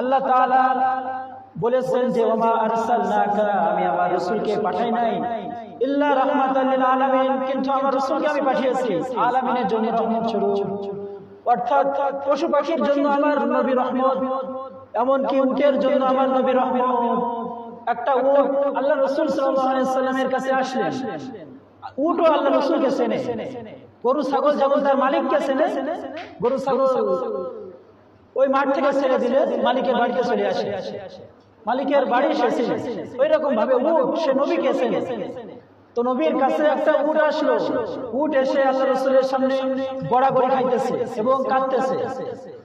আল্লাহ বলেছেন যে আমি আমার রাসূলকে পাঠাই নাই। ইল্লা রাহমাতাল আলামিন, কিন্তু আমার রাসূলকে আমি পাঠিয়েছি। আলামিনের জন্য অর্থাৎ পশু পাখির জন্য আমার নবী রহমত, এমনকি উটের জন্য আমার নবী রহমত। একটা উট আল্লাহ রসুল সাল্লামের কাছে আসলেন। উটও আল্লাহ রসুলকে চেনে। গরু, ছাগল যেমন তার মালিককে চেনে। গরু ছাগল। ওই মাঠ থেকে ছেড়ে দিলে মালিকের বাড়িতে চলে আসে। মালিকের বাড়ি চেনে ওই রকম ভাবে উট সে নবীকে চেনে তো নবীর কাছে একটা উট আসলো। উট এসে আল্লাহ রসুলের সামনে গড়াগড়ি খাইতেছে এবং কাঁদতেছে।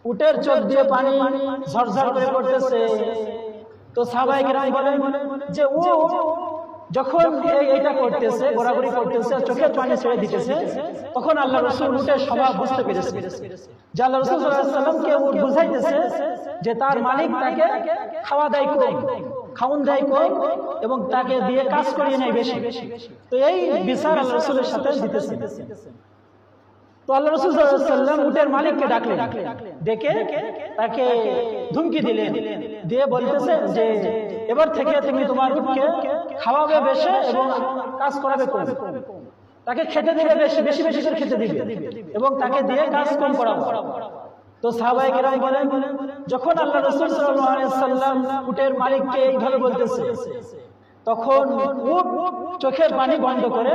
উটের চোখ দিয়ে পানি ঝরঝর করে পড়তেছে। তো সাহাবাই কেরাম বলেন যে ও যখন এটা করতেছে, ঘোরাঘুরি করতেছে, চোখের পানি ছেড়ে দিতেছে, তখন আল্লাহ রসুল উটের স্বভাব বুঝতে পেরেছে। যে আল্লাহ রসুল সাল্লামকে উট বুঝাইতেছে যে তার মালিক তাকে খাওয়া দেয় কম খাউন দেয় কম এবং তাকে দিয়ে কাজ করিয়ে নেয় বেশি। তো এই বিচার আল্লাহ রসুলের সাথে দিতেছে। তো আল্লাহ রসুল সাল্লাম উটের মালিককে ডাকলেন। ডেকে তাকে ধুমকি দিলেন। দিয়ে বলতেছে যে, এবার থেকে তুমি তোমার উটকে খাওয়াবে বেশি এবং কাজ করাবে কম। তাকে খেতে দিবে বেশি বেশি বেশি করে খেতে দিবে। এবং তাকে দিয়ে কাজ কম করাবো তো সাহাবাই কেরাম বলেন, যখন আল্লাহ রসুল সাল্লাম উটের মালিককে এইভাবে বলতেছে, তখন উট চোখের পানি বন্ধ করে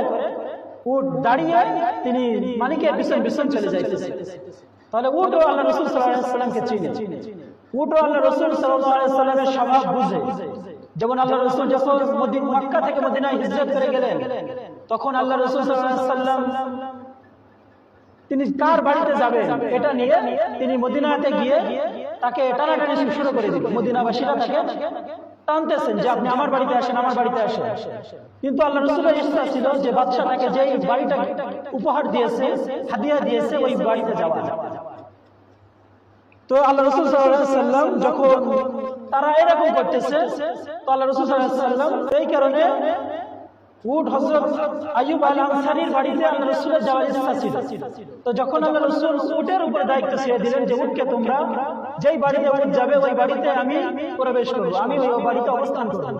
উট দাঁড়িয়ে তিনি মালিকের পিছন পিছন চলে যাইতেছে। তাহলে উট ও আল্লাহ রসুল সাল্লামকে চিনে। উট ও আল্লাহ রসুল সাল্লামের স্বভাব বুঝে। যেমন আল্লাহ রসুল যখন মক্কা থেকে মদিনায় হিজরত করে গেলেন, তখন আল্লাহ রসুল সাল্লাম তিনি কার বাড়িতে যাবেন এটা নিয়ে তিনি মদিনাতে গিয়ে তাকে টানাটানি শুরু করে দিল মদিনাবাসীরা তাকে টানতেছেন যে, আপনি আমার বাড়িতে আসেন, আমার বাড়িতে আসেন। কিন্তু আল্লাহ রসুলের ইচ্ছা ছিল যে বাদশাহ তাকে যে বাড়িটা উপহার দিয়েছে, হাদিয়া দিয়েছে, ওই বাড়িতে যাওয়া তো আল্লাহ রসুল সাল্লাম যখন তারা এরকম করতেছে। তো আল্লাহ রসুল সাল্লাম এই কারণে উট হজরত আয়ুব আল আনসারির বাড়িতে আল্লাহ রসুলের যাওয়ার ইচ্ছা ছিল। তো যখন আল্লাহ রসুল উটের উপর দায়িত্ব ছেড়ে দিলেন যে, উটকে তোমরা যেই বাড়িতে উট যাবে, ওই বাড়িতে আমি প্রবেশ করব, আমি ওই বাড়িতে অবস্থান করব।